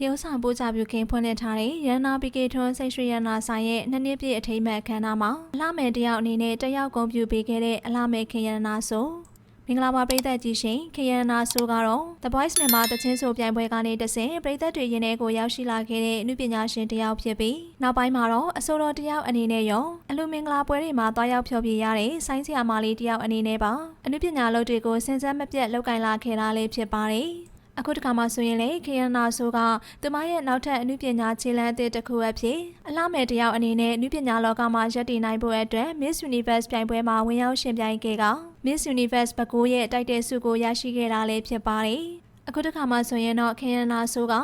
တရုတ်ဆောင်ပို့ချပြုခင်ဖွင့်လှစ်ထားတဲ့ရန်နာပီကေထွန်းစိတ်ရွှေရနာဆိုင်ရဲ့နှစ်နှစ်ပြည့်အထိမ်းအမှတ်အခမ်းအနားမှာအလှမယ်တယောက်အနေနဲ့တက်ရောက်ဂုဏ်ပြုပေးခဲ့တဲ့အလှမယ်ခင်ရနာဆိုမင်္ဂလာပါပရိသတ်ကြီးရှင်ခရနာဆိုကတော့ The Voice မြန်မာတချင်းဆိုပြိုင်ပွဲကနေတဆင့်ပရိသတ်တွေရင်ထဲကိုရောက်ရှိလာခဲ့တဲ့အမှုပညာရှင်တစ်ယောက်ဖြစ်ပြီးနောက်ပိုင်းမှာတော့အဆိုတော်တစ်ယောက်အနေနဲ့ရောအလူမင်္ဂလာပွဲတွေမှာတွားရောက်ဖျော်ဖြေရတဲ့ဆိုင်းဆရာမလေးတစ်ယောက်အနေနဲ့ပါအမှုပညာလုပ်တွေကိုစင်စမ်းမပြတ်လုပ်ကိုင်လာခဲ့တာလေးဖြစ်ပါတယ် အခုတခါမှဆိုရင်လေခရနာဆိုကသူမရဲ့နောက်ထပ်အမှုပညာခြေလှမ်းအသစ်တစ်ခုအဖြစ်အလားမယ်တယောက်အနေနဲ့အမှုပညာလောကမှာရပ်တည်နိုင်ဖို့အတွက် Miss Universe ပြိုင်ပွဲမှာဝင်ရောက်ရှင်ပြိုင်ခဲ့က Miss Universe ဘကိုးရဲ့တိုက်တဲ့ဆုကိုရရှိခဲ့တာလည်းဖြစ်ပါတယ်အခုတစ်ခါမှဆိုရင်တော့ခင်ရနာဆိုက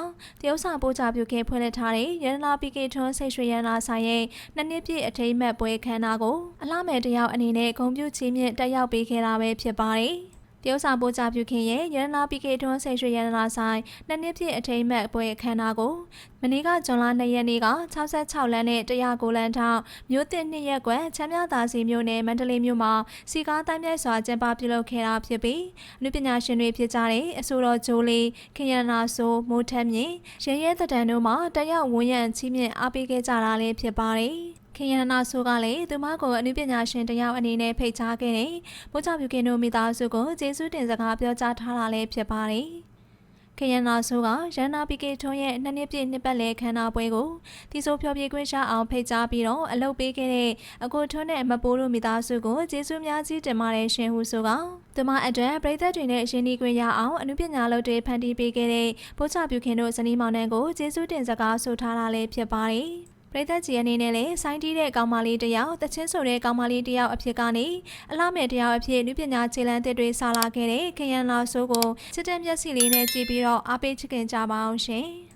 တရုတ်ဆောင်ပို့ချပြုခဲ့ဖွင့်လှစ်ထားတဲ့ရန်နာပီကေထွန်းစိတ်ရွှေရန်နာဆိုင်ရဲ့နှစ်နှစ်ပြည့်အထိမ်းအမှတ်ပွဲခမ်းနားကိုအလားမယ်တယောက်အနေနဲ့ဂုဏ်ပြုချီးမြှင့်တက်ရောက်ပေးခဲ့တာပဲဖြစ်ပါတယ် တရုတ်ဆောင်ပို့ချပြုခင်ရဲ့ရန်နာပီကေထွန်းစိတ်ရွှေရန်နာဆိုင်နှစ်နှစ်ပြည့်အထိမ်းအမှတ်ပွဲအခမ်းအနားကိုမနေ့ကဇွန်လ2ရက်နေ့က66လမ်းနဲ့109လမ်းထောင်မြို့သစ်နှစ်ရက်ကွယ်ချမ်းမြသာစီမြို့နယ်မန္တလေးမြို့မှာစီကားတိုင်းပြိုင်စွာကျင်းပပြုလုပ်ခဲ့တာဖြစ်ပြီးအနုပညာရှင်တွေဖြစ်ကြတဲ့အဆိုတော်ဂျိုလီခင်ရနာဆိုမိုးထက်မြင့်ရဲရဲတဒန်တို့မှတက်ရောက်ဝန်ရံချီးမြှင့်အားပေးခဲ့ကြတာလည်းဖြစ်ပါတယ် ခင်ရနာဆိုကလည်းသူမကိုအနုပညာရှင်တယောက်အနေနဲ့ဖိတ်ကြားခဲ့တဲ့ပို့ချပြုကင်းတို့မိသားစုကိုကျေးဇူးတင်စကားပြောကြားထားတာလည်းဖြစ်ပါတယ်ခရနာဆိုကရန်နာပီကေထွန်းရဲ့နှစ်နှစ်ပြည့်နှစ်ပတ်လည်ခမ်းနားပွဲကိုတီဆိုဖြောပြခွင့်ရအောင်ဖိတ်ကြားပြီးတော့အလုပ်ပေးခဲ့တဲ့အကိုထွန်းနဲ့မပိုးတို့မိသားစုကိုကျေးဇူးများကြီးတင်ပါတယ်ရှင်ဟုဆိုကသူမအတွက်ပြည်သက်တွေနဲ့ရင်းနှီးခွင့်ရအောင်အမှုပညာလုပ်တွေဖန်တီးပေးခဲ့တဲ့ပို့ချပြုခင်တို့ဇနီးမောင်နှံကိုကျေးဇူးတင်စကားဆိုထားတာလည်းဖြစ်ပါတယ် ပရိသတ်ကြီးအနေနဲ့လည်းစိုင်းတီးတဲ့ကောင်မလေးတစ်ယောက်တချင်းဆိုတဲ့ကောင်မလေးတစ်ယောက်အဖြစ်ကနေအလားမဲ့တစ်ယောက်အဖြစ်လူပညာခြေလှမ်းသစ်တွေစာလာခဲ့တဲ့ခရန်လာဆိုးကိုစစ်တပ်မျက်စိလေးနဲ့ကြည့်ပြီးတော့အားပေးချစ်ခင်ကြပါအောင်ရှင်။